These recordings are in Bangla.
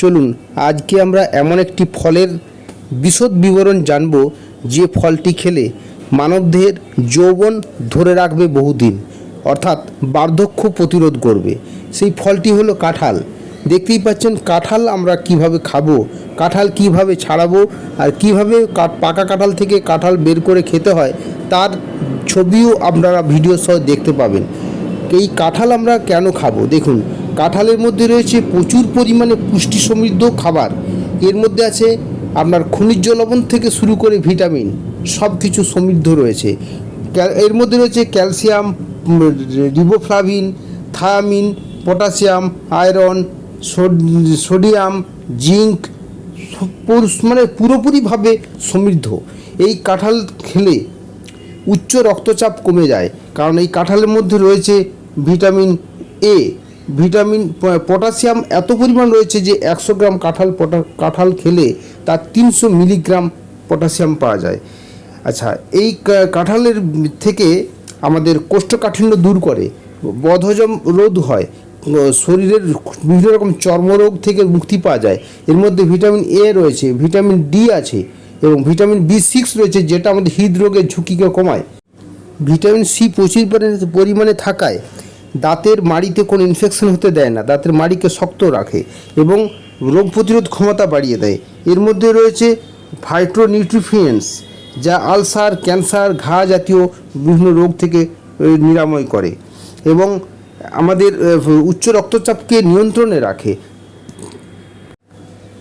চলুন, আজকে আমরা এমন একটি ফলের বিশদ বিবরণ জানব যে ফলটি খেলে মানবদেহের যৌবন ধরে রাখবে বহুদিন, অর্থাৎ বার্ধক্য প্রতিরোধ করবে। সেই ফলটি হলো কাঁঠাল। দেখতেই পাচ্ছেন কাঁঠাল আমরা কীভাবে খাব, কাঁঠাল কীভাবে ছাড়াবো আর কীভাবে পাকা কাঁঠাল থেকে কাঁঠাল বের করে খেতে হয়, তার ছবিও আপনারা ভিডিও সহ দেখতে পাবেন। এই কাঁঠাল আমরা কেন খাব? দেখুন কাঁঠালের মধ্যে রয়েছে প্রচুর পরিমাণে পুষ্টি সমৃদ্ধ খাবার। এর মধ্যে আছে আপনার খনিজ লবণ থেকে শুরু করে ভিটামিন সব কিছু সমৃদ্ধ রয়েছে। এর মধ্যে রয়েছে calcium riboflavin, thiamine, potassium, iron sodium, zinc মানে পুরোপুরিভাবে সমৃদ্ধ। এই কাঁঠাল খেলে উচ্চ রক্তচাপ কমে যায়। কারণ এই কাঁঠালের মধ্যে রয়েছে ভিটামিন এ। ভিটামিন পটাশিয়াম এত পরিমাণ রয়েছে যে একশো গ্রাম কাঁঠাল পটা- কাঁঠাল খেলে তার তিনশো মিলিগ্রাম পটাশিয়াম পাওয়া যায়। আচ্ছা এই কাঁঠালের থেকে আমাদের কোষ্ঠকাঠিন্য দূর করে, বদহজম রোধ হয়, শরীরের বিভিন্ন রকম চর্মরোগ থেকে মুক্তি পাওয়া যায়। এর মধ্যে ভিটামিন এ রয়েছে, ভিটামিন ডি আছে এবং ভিটামিন বি সিক্স রয়েছে যেটা আমাদের হৃদরোগের ঝুঁকিকে কমায়। ভিটামিন সি প্রচুর পরিমাণে থাকায় দাঁতের মাড়িতে কোনো ইনফেকশন হতে দেয় না, দাঁতের মাড়িকে শক্ত রাখে এবং রোগ প্রতিরোধ ক্ষমতা বাড়িয়ে দেয়। এর মধ্যে রয়েছে ফাইটোনিউট্রিফিয়েন্টস যা আলসার ক্যান্সার ঘা জাতীয় বিভিন্ন রোগ থেকে নিরাময় করে এবং আমাদের উচ্চ রক্তচাপকে নিয়ন্ত্রণে রাখে।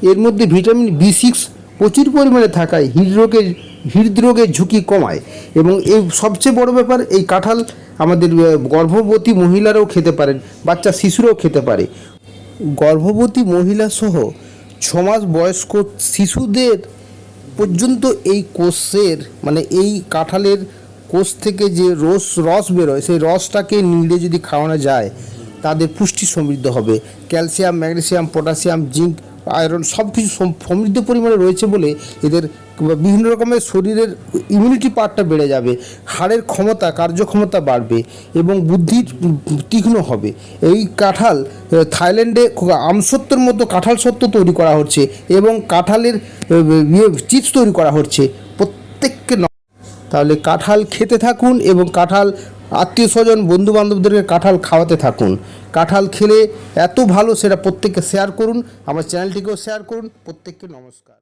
এর মধ্যে ভিটামিন বি সিক্স প্রচুর পরিমাণে থাকায় হৃদরোগের হৃদরোগের ঝুঁকি কমায় এবং এই সবচেয়ে বড় ব্যাপার, এই কাঁঠাল আমাদের গর্ভবতী মহিলারাও খেতে পারেন, বাচ্চা শিশুরাও খেতে পারে। গর্ভবতী মহিলা সহ ছমাস বয়স্ক শিশুদের পর্যন্ত এই কোষের মানে এই কাঁঠালের কোষ থেকে যে রস রস বেরোয়, সেই রসটাকে নিলে যদি খাওয়ানো যায়, তাদের পুষ্টি সমৃদ্ধ হবে। Calcium, magnesium potassium zinc iron সব কিছু সম- সমৃদ্ধ পরিমাণে রয়েছে বলে এদের বিভিন্ন রকমের শরীরের ইমিউনিটি পাওয়ারটা বেড়ে যাবে, হাড়ের ক্ষমতা, কার্যক্ষমতা বাড়বে এবং বুদ্ধি তীক্ষ্ণ হবে। এই কাঁঠাল থাইল্যান্ডে আমসত্ত্বর মতো কাঁঠাল সত্ত্ব তৈরি করা হচ্ছে এবং কাঁঠালের ইয়ে চিপস তৈরি করা হচ্ছে। প্রত্যেককে তাহলে কাঁঠাল খেতে থাকুন এবং কাঁঠাল আত্মীয় স্বজন বন্ধু বান্ধবদেরকে কাঁঠাল খাওয়াতে থাকুন। কাঁঠাল খেলে এত ভালো সেটা প্রত্যেককে শেয়ার করুন। আমার চ্যানেলটিকেও শেয়ার করুন। প্রত্যেককে নমস্কার।